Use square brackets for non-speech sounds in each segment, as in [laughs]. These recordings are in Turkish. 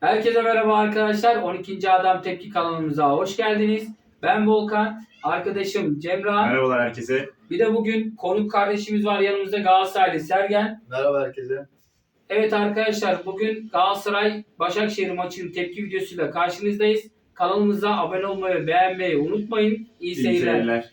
Herkese merhaba arkadaşlar. 12. Adam Tepki kanalımıza hoş geldiniz. Ben Volkan, arkadaşım Cemran. Merhabalar herkese. Bir de bugün konuk kardeşimiz var yanımızda Galatasaraylı Sergen. Merhaba herkese. Evet arkadaşlar bugün Galatasaray Başakşehir maçının tepki videosuyla karşınızdayız. Kanalımıza abone olmayı ve beğenmeyi unutmayın. İyi İyi seyirler. seyirler.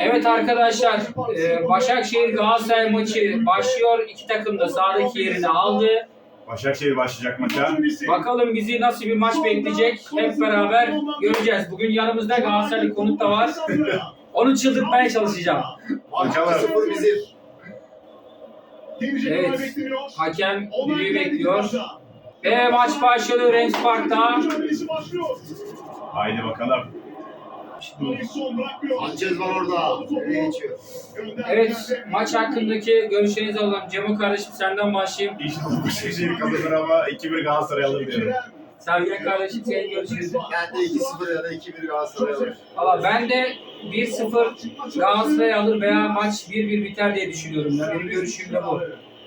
Evet arkadaşlar e, Başakşehir Galatasaray maçı başlıyor. İki takım da sahadaki yerini aldı. Başakşehir başlayacak maça. Bakalım bizi nasıl bir maç bekleyecek hep beraber göreceğiz. Bugün yanımızda Galatasaraylı konuk da var. [laughs] Onu çıldırtmaya çalışacağım. Bakalım. 2-0 bizim. Evet. Hakem düdüğü bekliyor. Ve maç başladı Rennes Park'ta. Haydi bakalım. Sanchez var orada. Nereye geçiyor? Evet maç hakkındaki görüşlerinizi alalım. Cemo kardeşim senden başlayayım. İnşallah Başakşehir kazanır ama 2-1 Galatasaray alır diyorum. Sergen kardeşim senin görüşünüz. Ben de 2-0 ya da 2-1 Galatasaray alır. Valla ben de 1-0 Galatasaray alır veya maç 1-1 biter diye düşünüyorum. Ya. Benim görüşüm de bu.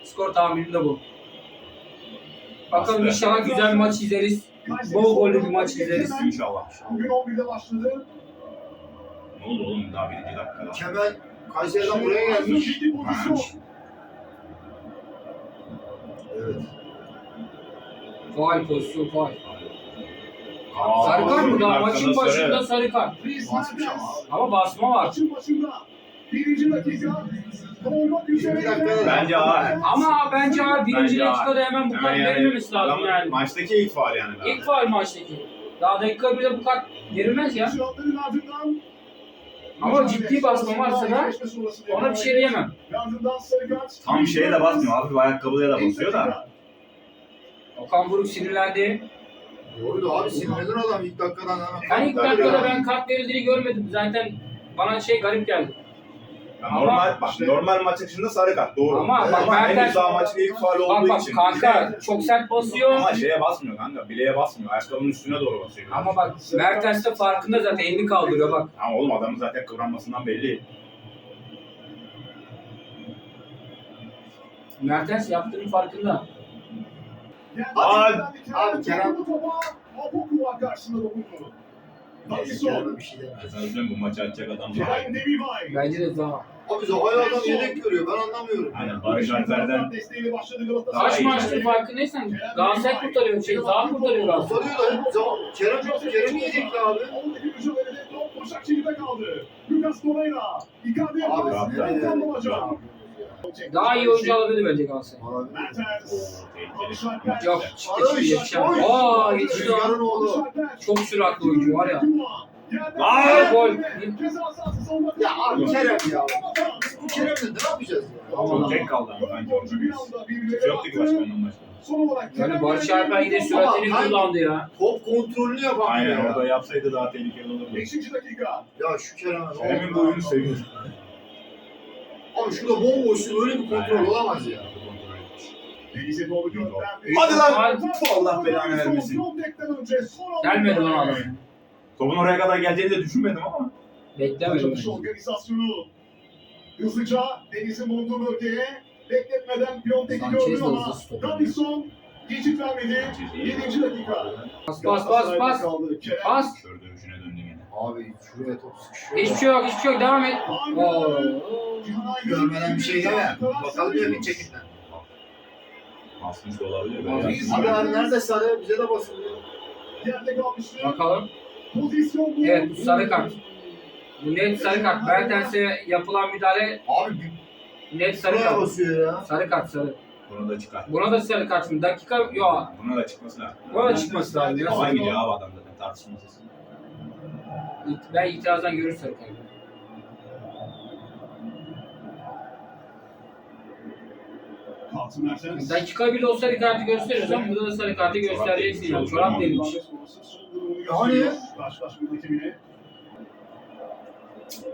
Skor tahminim de bu. Bakalım inşallah güzel bir maç izleriz. Bol gollü bir maç izleriz. İnşallah. Bugün 11'de başladı. Ne oldu oğlum daha birinci dakikada? Kemal Kayseri'den buraya gelmiş. Pozisyon. Evet. Faal pozisyon faal. Aa, Sarı kart mı daha? Maçın başında sarı. sarı kart. Basmış ama basma var. Maçın başında. Birinci dakika. Bence ağır. Ama bence abi birinci Bence dakikada hemen bu kart verilmemesi lazım Adam- yani. Maçtaki ilk faal yani. İlk faal maçtaki. Daha dakika bile bu kart verilmez ya. Şuratların ardından. Ama ciddi basma varsa da ona bir şey diyemem. Tam şeye de basmıyor. Hafif ayakkabıya da basıyor da. Okan Buruk sinirlendi. Doğru da abi sinirlenir adam ilk dakikadan hemen. Ben ilk dakikada ben kart verildiğini görmedim. Zaten bana şey garip geldi. Ya Ama- normal, bak, normal maç akışında sarı kart doğru. Ama bak Ama Mertens- henüz daha maçın ilk faal olduğu Bak bak için. kanka çok sert basıyor. Ama şeye basmıyor kanka. Bileğe basmıyor. Ayakkabının üstüne doğru basıyor. Ama bak Mertens de farkında zaten elini kaldırıyor bak. Ama oğlum adamın zaten kıvranmasından belli. Mertens yaptığının farkında. Abi, abi Kerem- Topa. Apoku var karşısında dokundu. Kerem'e bir şey demez. Ben sana bu maçı açacak adam var. Kerem Demirbay. Bence de daha. Abi Zaha'yı adam yedek görüyor ben anlamıyorum. Aynen Barış Alper'den Desteğiyle başladı Galatasaray. Kaç maçtır farkındaysan Galatasaray kurtarıyor. Şey Zaha kurtarıyor Galatasaray. Soruyor da hep Zaha. Kerem yok. Kerem yedekli abi. Oradaki mücadelede top Başakşehir'de kaldı. Lucas Torreira. Icardi Abi yapar. abi, nereye? Volkan Babacan. Daha iyi oyuncu alabilir bence Galatasaray. Yok çıktı çıktı yetişen. Barış. Aa yetişti. Alper. Çok süratli oyuncu var ya. Aa gol. Ya abi Kerem ya. Bu Kerem'le ne yapacağız ya? Çok tek kaldı ama bence yoktu ki başka ondan başka. Son olarak Yani Kerem Barış Kerem- Alper yine süratini Ama- kullandı ya. Top kontrolünü yapamıyor Aynen ya. orada yapsaydı daha tehlikeli olurdu. Beşinci dakika. Ya şu Kerem'e ne Kerem'in bu lan? oyunu seviyorum. Abi şurada bomboşsun öyle bir kontrol olamaz ya. Denize doğru gönderdi. Hadi lan! Top Allah belanı vermesin. Gelmedi lan adam. Topun oraya kadar geleceğini de düşünmedim ama. Beklemedim. Açılış organizasyonu. Hızlıca Deniz'in bulunduğu bölgeye bekletmeden Piontek'i gördü ama. Davison geçit vermedi. 7. dakika. Bas bas bas bas. Bas. Kör dövüşüne döndü. Abi şuraya top sıkışıyor. Hiçbir şey yok hiçbir şey yok devam et. Oo. Görmeden bir şey deme. Bakalım ya bir çekinden. Basmış da olabilir. Abi. Abi abi nerede sarı? Bize de basılıyor. Yerde kalmıştı. Bakalım. Pozisyon bu. Evet bu sarı kart. Bu net sarı kart. Mertens'e yapılan müdahale Abi bir net sarı buraya kart. basıyor ya. Sarı kart sarı. Bunu da çıkar. Buna da sarı kart? Dakika yok. Buna da çıkması lazım. Buna da çıkması lazım. Hava gidiyor abi adam zaten tartışmasız. Ben itirazdan görür sarı kart. Dakika bile o sarı kartı gösteriyorsan burada da sarı kartı göstereceksin ya. Çorap demiş. Yani?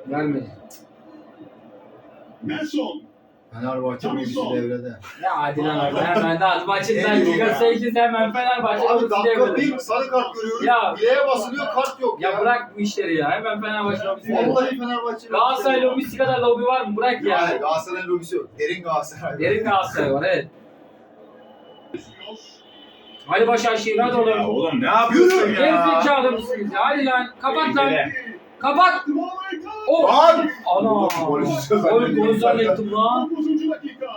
Vermedi. Nelson. Fenerbahçe son. devrede. Ya hadi lan abi hemen daha maçın dakika 8 hemen Fenerbahçe Abi polisi dakika devrede. bir sarı kart görüyoruz. Ya. Bileğe basılıyor kart yok ya. Ya bırak bu işleri ya. Hemen Fenerbahçe lobisi devrede. Vallahi Fenerbahçe. Galatasaray lobisi kadar lobi var mı? Bırak Ya. ya. Hayır Galatasaray lobisi yok. Derin Galatasaray. Derin Galatasaray var evet. [laughs] Hadi Başakşehir hadi Ya oğlum. oğlum ne yapıyorsun Geri ya? zekalı mısınız? Hadi lan kapat lan. Tehlikeli. Kapat. Oh. Lan! Ana. Gol yiyeceğiz Gol zannettim lan. 9. dakika.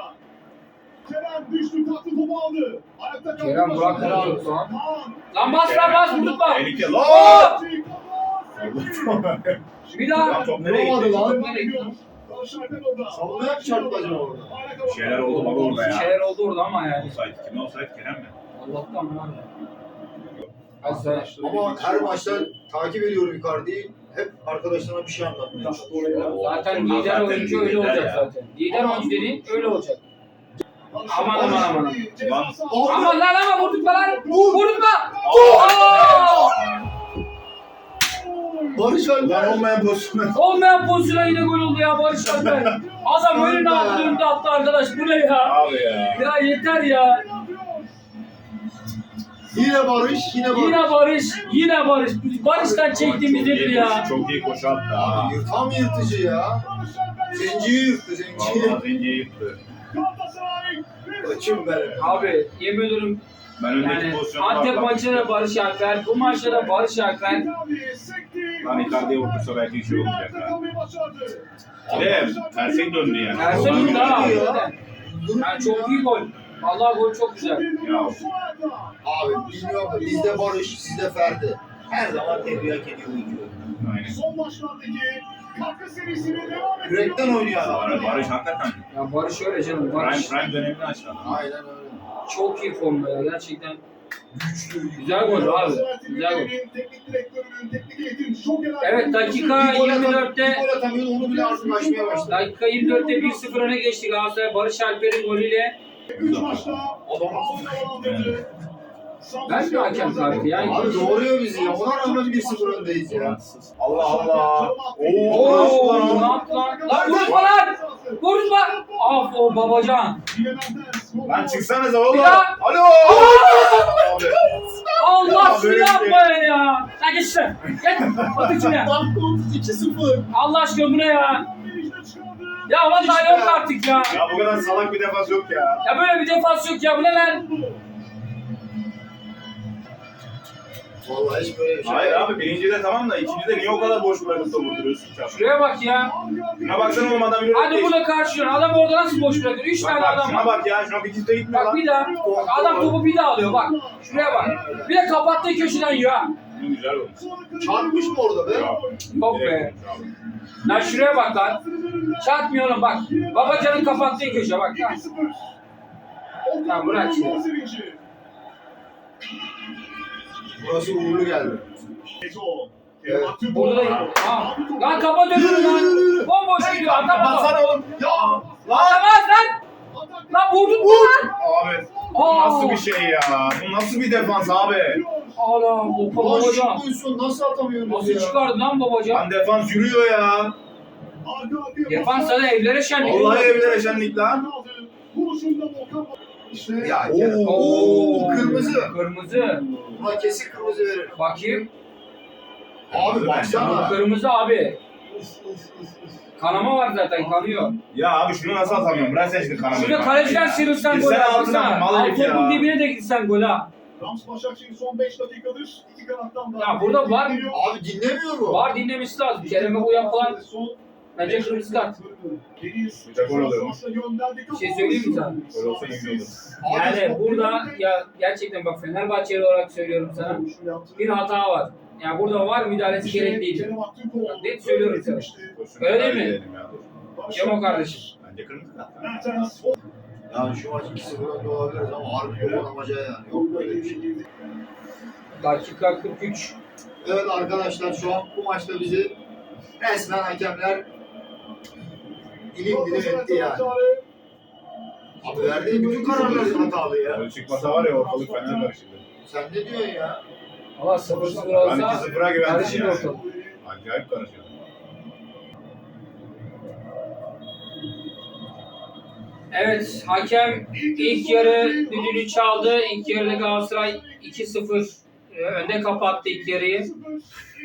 Kerem düştü taktı topu aldı. Ayakta kaldı. Kerem Başakşehir. helal olsun lan. Lan bas lan bas vurdurtma. Tehlike lan. Bir Lan daha. top nereye gitti? lan. Mı çarptı acaba orada? Bir şeyler oldu baba orada Bir ya. şeyler oldu orada ama yani. Offside kim offside Kerem mi? Allah'tan var ya. Ama her maçta takip ediyorum Icardi'yi. Hep arkadaşlarına bir şey anlatmaya çalışıyor. Zaten Onlar lider zaten oyuncu öyle lider olacak ya. zaten. Lider oyuncu dediğin öyle olacak. Aman aman aman. Lan. Aman lan ama vurdurtma lan. Vur! Vurdurtma. Aa! Barış Alper. Lan olmayan pozisyonu. Olmayan pozisyona yine gol oldu ya Barış Alper. [laughs] Adam öyle ne yaptı önünde attı arkadaş. Bu ne ya? Abi ya. Ya yeter ya. Yine Barış, yine Barış. Yine Barış. Yine Barış. Barış'tan çektiğimiz nedir ya? Çok iyi koşu attı ha. Abi yırt- tam yırtıcı ya. Zenciyi yırttı, zenciyi. Vallahi zenciyi yıktı. Açım benim. Abi yemin ediyorum Ben öndeki yani pozisyonu Antep da Barış Alper, bu maçta da Barış Alper. Lan Icardi'ye vurdursa belki bir şey olmayacak ha. Bir de terse döndü yani. Ha. iyi ya. Yani çok iyi gol. Vallahi gol çok güzel. Ya. Abi bilmiyorum da bizde Barış, sizde Ferdi. Her zaman tebrik hak ediyor bu iki oyuncu. Aynen. Son maçlardaki katkı serisine devam ediyor. Yürekten oynuyor adam. Barış, Barış hakikaten. Ya Barış öyle canım. Prime, Barış prime dönemini açtı. Aynen öyle. çok iyi formda ya gerçekten. Güzel gol abi. Güzel gol. Teknik direktörünün teknik eğitim şok eden- Evet dakika Bir gol atam- 24'te bir gol atamıyor, onu bile artırlaşmaya başladı. dakika 24'te 1-0 öne geçti Galatasaray Barış Alper'in golüyle. Üç maçta Adam havalandırdı. Ben de hakem kartı ya. Abi doğruyor bizi ya. Ona rağmen 1-0 öndeyiz ya. Allah Allah. Oo, Oo, lan ne yaptı lan? Lan vurma lan! Vurma! Af o babacan. Lan çıksanıza oğlum. Daha. Alo. Allah Ya böyle bir şey. ya. Lan geç şuraya. Geç. Atın şuraya. Dakika 2-0. Allah aşkına bu ne ya? Ya vallahi yok artık ya. Ya bu kadar salak bir defans yok ya. Ya böyle bir defans yok ya. Bu ne lan? Vallahi hiç böyle bir şey Hayır yok. abi birinci de tamam da ikinci de niye o kadar boş bırakıp da vurduruyorsun ki abi? Şuraya bak ya. Şuna baksana oğlum adam yürüyor. Hadi bunu karşılıyor. Adam orada nasıl boş bırakıyor? Üç Bak tane bak adam şuna var. bak ya şuna bir kimse gitmiyor Bak lan. bir daha. Adam topu bir daha alıyor bak. Şuraya bak. Bir de kapattığı köşeden yiyor ha. Ne güzel olmuş. Çarpmış mı orada be? Yok be. Lan şuraya bak lan. Çarpmıyor oğlum bak. Babacanın kapattığı köşe bak lan. Ya bırak şimdi. Burası uğurlu geldi. Evet. Burada da... Ha. Lan kapat önünü lan. Bomboş gidiyor. Atamaz. Baksana oğlum. Ya! Atamaz lan. Lan vurdun mu lan? Abi. Bu Aa. nasıl bir şey ya? Bu nasıl bir defans abi? Allah bu şu babacan. pozisyon nasıl atamıyoruz Nasıl ya? çıkardı lan babacan? Lan defans yürüyor ya. Defans sana evlere şenlik. Vallahi evlere şenlik lan. İşte Ya Kerem. Oo. Kırmızı. Kırmızı. Buna kesin kırmızı verir. Bakayım. Abi baksana. Kırmızı abi. Kanama var zaten kanıyor. Ya abi şunu nasıl atamıyorum? Sen şimdi kanamayı. Şurada kaleciden sıyrılsan gol Girsene altına, baksana. mal herif Alt topun ya. dibine de gitsen gol ha. Rams Başakşehir son 5 dakikadır iki kanattan da. Ya burada var- Abi dinlemiyor mu? Var dinlemesi lazım. Kerem'e bu yapılan Son bence kırmızı kart. Bir de gol oluyor. Bir şey söyleyeyim mi sana? Gol olsa. Yani burada ya gerçekten bak Fenerbahçeli olarak söylüyorum sana. Bir hata var. Yani burada var müdahalesi gerekliydi. net söylüyorum sana. Öyle mi? Cemo kardeşim. Bence kırmızı kart. Yani şu maç 2-0 önde olabiliriz ama harbi yok olamaca yani. Yok böyle bir şey. Dakika 43. Evet arkadaşlar şu an bu maçta bizi resmen hakemler dilim dilim etti yani. Abi verdiği bütün kararlar hatalı ya. Böyle çıkmasa var ya ortalık fena karışırdı. Sen ne diyorsun ya? Ama 0-0 Ben olsa 2-0'a güvendim ortalık. Acayip karışıyor. Evet hakem ilk yarı düdüğünü çaldı. İlk yarıda Galatasaray 2-0 e, önde kapattı ilk yarıyı.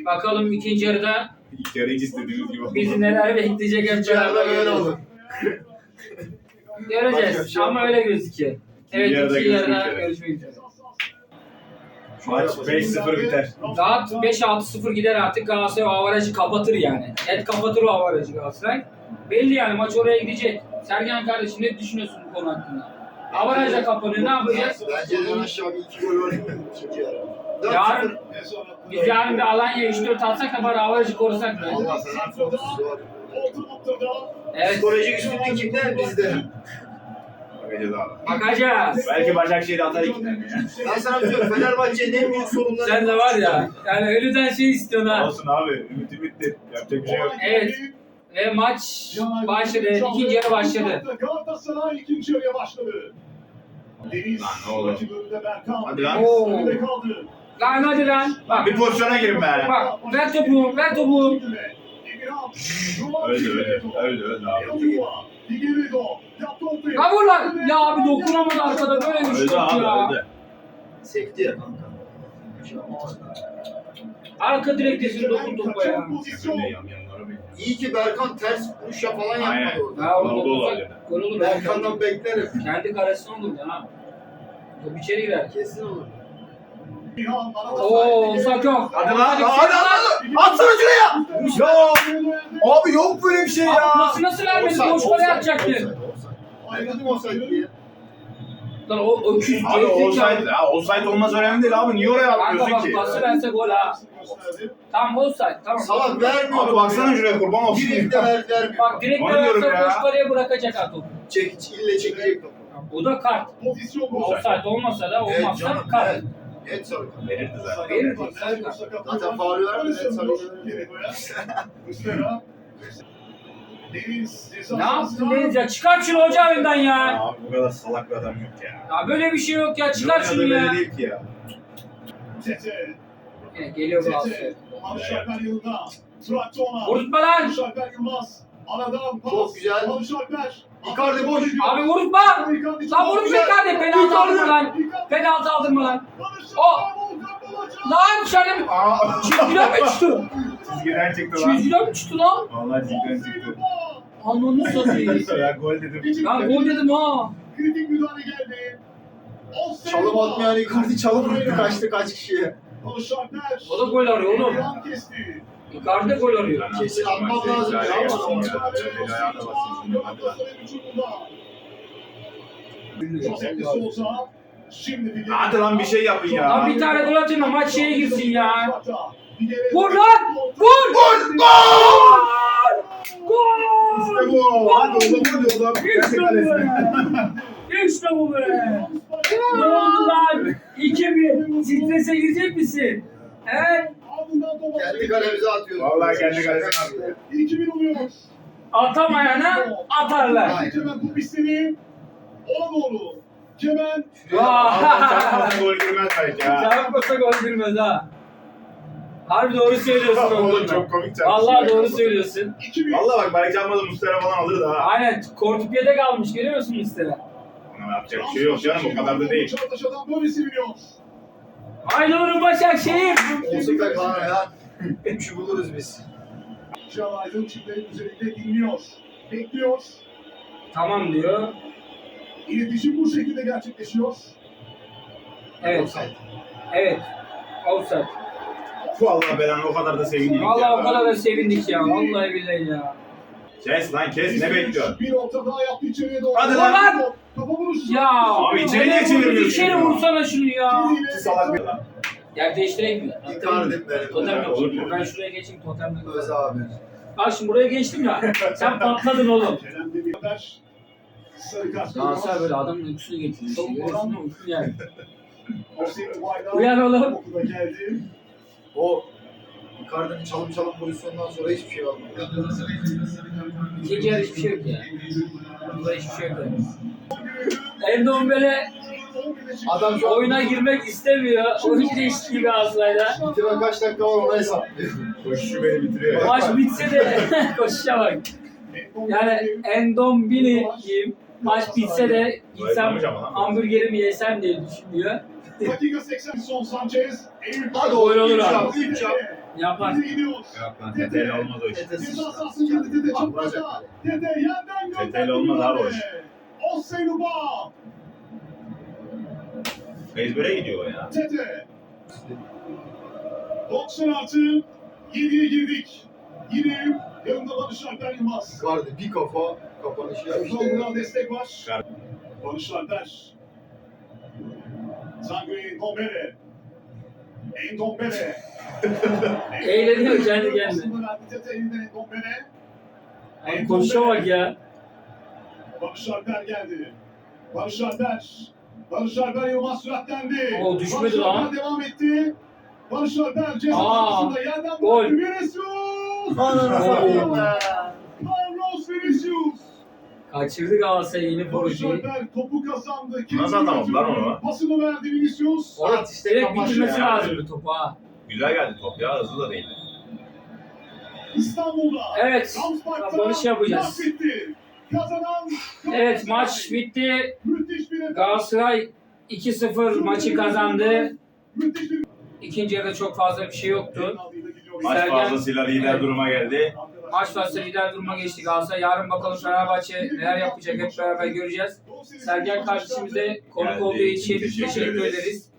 Bakalım ikinci yarıda İlk yarı hiç istediğimiz gibi oldu. bizi neler bekleyecek hep beraber böyle olur. Göreceğiz ama öyle gözüküyor. Evet yarıda ikinci yarıda görüşmek üzere. görüşmek üzere. Maç 5-0 biter. Rahat 5-6-0 gider artık Galatasaray o avarajı kapatır yani. Net kapatır o avarajı Galatasaray. Belli yani maç oraya gidecek. Sergen kardeşim ne düşünüyorsun bu konu hakkında? Avarajla kapanıyor ne yapacağız? Bence de aşağı bir iki gol var ikinci yarı. Yarın biz yarın bir Alanya 3-4 alsak da bari avarajı korusak. Allah sana var. Evet Psikolojik üstünlük kimde? Bizde. Bakacağız. Belki Başakşehir atar iki tane ya. Ben sana diyorum Fenerbahçe'nin en büyük sorunları. Sen de var ya yani ölüden şey istiyorsun ha. Olsun abi. Ümit bitti. Yapacak bir şey yok. Evet. Ve maç başladı. İkinci yarı başladı. Galatasaray ikinci yarıya başladı. Deniz Lan ne Berkan. Hadi lan. Oo. Önünde kaldı. Lan hadi lan. Bak Bir pozisyona girin be. bak ver topu ver topu. Emirhan. Öldü öldü. Öldü öldü abi. Figueiredo. Yaptı ortaya. Lan vur lan. Ya abi dokunamadı arkada böyle bir şey Öldü abi ya. öldü. Sekti ya kanka. Arka direktesini dokun topa ya. Bir. İyi ki Berkan ters vuruşa falan Aynen. yapmadı orada. Ya Gol oğlum dokunsak öyle. gol olur. Berkan'dan beklerim. Kendi karesine olur ya. Top içeri girer. Kesin olur. Oo Sakyok. Hadi lan hadi hadi. Atsana şuraya. Ya abi yok böyle bir şey Abi ya. nasıl nasıl vermedi? Boş kale atacaktı. Ayrıldım offside diye. Lan o öküz Abi offside, ya offside olmaz önemli değil abi. Niye oraya Kanka atmıyorsun bak ki? pası verse gol ha. Tamam offside tamam. Salak vermiyor. Abi baksana şuraya kurban olsun. Bir de ver, vermiyor. Bak direkt Onu diyorum verse ya. boş kaleye bırakacak ha topu. Çek, ille çekecek topu. Bu da kart. Pozisyon bu. Offside olmasa da Evet olmazsa canım. kart. Evet. Net sarı kart. Verirdi zaten. Verir mi? Sarı kart. Zaten faul net sarı ceza [laughs] Ne yaptın Deniz ya? Çıkar şunu hoca önünden ya. Abi bu kadar salak bir adam yok ya. Ya böyle bir şey yok ya. Çıkar Yok ya şunu böyle ya. değil ki ya. Tete. Yine geliyor bu altı. Yanında. Traktona. Vurtma lan. Alışarlar Yılmaz. Aradan pas. Çok güzel. Alışarlar. Icardi boş. Abi vurtma. Lan vurmuş Icardi. Penaltı aldırma lan. Penaltı aldırma lan. O. Lan dışarıda mı? Aa, Çizgiden mi çıktı? Çizgiden çıktı lan. Çizgiden mi çıktı lan? Vallahi çizgiden çıktı. Ananı satayım. ya gol dedim. Lan gol dedim ha. Kritik müdahale geldi. Offside Çalım atmayan Icardi çalım attı kaçtı kaç kişiye. O da gol arıyor oğlum. Icardi de gol arıyor. Kesin atmam lazım ya. Hadi lan bir şey yapın ya. Lan bir tane gol atın da maç şeye girsin ya. Vur lan! Vur! Gol! Gol! Gol! İşte bu. Hadi oğlum hadi oğlum. İşte bu be! İşte bu be! Ne oldu lan? 2-1. Strese girecek misin? He? Kendi kalemize atıyoruz. Vallahi kendi kalesine attı. 2-1 oluyor. Atamayana atarlar. Kemen top istedi. Ona doğru. Kemen. Allah çarpmasın gol girmez belki ha. Çarpmasa gol girmez ha. Harbi doğru söylüyorsun Oğlum oğlum. çok komik. Vallahi doğru söylüyorsun. 2-1. Vallahi bak belki çarpmadı Muslera falan alırdı ha. Aynen Kortupye'de kalmış görüyor musun listede? Ona yapacak bir şey yok canım o kadar da değil. Çağdaş'dan böyle seviniyor. Oğlum Başakşehir. Olsun be Kaan ya. Üçü buluruz biz. Can Aydın çiftlerin üzerinde dinliyor. Bekliyor. Tamam diyor. İletişim bu şekilde gerçekleşiyor. Evet. Offside. Evet. Offside. Vallahi ben o kadar da sevindim. Vallahi o kadar da sevindik ya. Vallahi billahi ya. Kes lan kes ne bekliyorsun? Bir orta daha yaptı içeriye doğru. Hadi lan! Kafa vuruşu. Ya. Abi içeri niye vur, çevirmiyorsun İçeri ya? vursana şunu ya. İki salak bir lan. Yer değiştireyim mi? Icardi benim. Totem yok. Olur mu? Ben şuraya geçeyim totem yok. Öz abi. Bak şimdi buraya geçtim ya. Sen patladın oğlum. Kerem Demirtaş. Sarı kart. Galatasaray böyle adamın uykusunu getiriyor. Çok Görüyorsun moral. mu? Uyku yani. Uyan oğlum. Okula geldi. O Icardi'nin çalım çalım pozisyonundan sonra hiçbir şey olmadı. İkinci yarı hiçbir şey yok ya. Burada hiçbir şey yok. Endon böyle Adam şu oyuna girmek istemiyor. Oyuncu değişti gibi Galatasaray'da. Bitime kaç dakika var ona hesaplıyor. Koşuşu beni bitiriyor. Maç bitse de [laughs] koşuşa bak. Yani Endon Bini diyeyim. Maç bitse de gitsem hamburgerimi yesem diye düşünüyor. Dakika 80 son Sanchez. Hadi üç abi. Yapar. Lan teteyle olmaz o iş. Tete yerden gönderdi. Teteyle olmaz abi o iş. Osenuba. Ezbere gidiyor o ya. Tete. 90 artı 7'ye girdik. Yine yanında Barış Alper Yılmaz. Vardı bir kafa kapanışı yapmıştı. Erdoğan'dan destek var. Barış Alper. Zangri Ndombele. Ndombele. [laughs] Eğleniyor kendi kendine. Konuşa bak ya. Barış Alper geldi. Barış Alper. Barış Alper Yılmaz süratlendi. Oo, düşmedi Barış lan. Alper devam etti. Barış Alper ceza sahasında yerden gol. Vinicius. Carlos Vinicius. Kaçırdı Galatasaray yeni projeyi. Alper topu kazandı. Nasıl atamadı lan onu? Pasını verdi Vinicius. Orada işte Direkt kapanışı bitirmesi ya. lazım bu topu ha. Güzel geldi top ya hızlı da değildi. İstanbul'da. Evet. Ramspark'ta Kapanış yapacağız. maç bitti. Kazanan Evet maç bitti. Müthiş bir. Galatasaray 2-0 maçı kazandı. Müthiş bir İkinci yarıda çok fazla bir şey yoktu. Maç Sergen- fazlasıyla lider Evet. duruma geldi. Maç fazla lider duruma geçti Galatasaray. Yarın bakalım Fenerbahçe neler yapacak hep beraber göreceğiz. Sergen kardeşimize konuk olduğu için Teşekkür ederiz.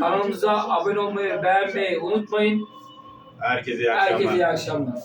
Kanalımıza abone olmayı, beğenmeyi unutmayın. Herkese iyi akşamlar. Herkese iyi akşamlar.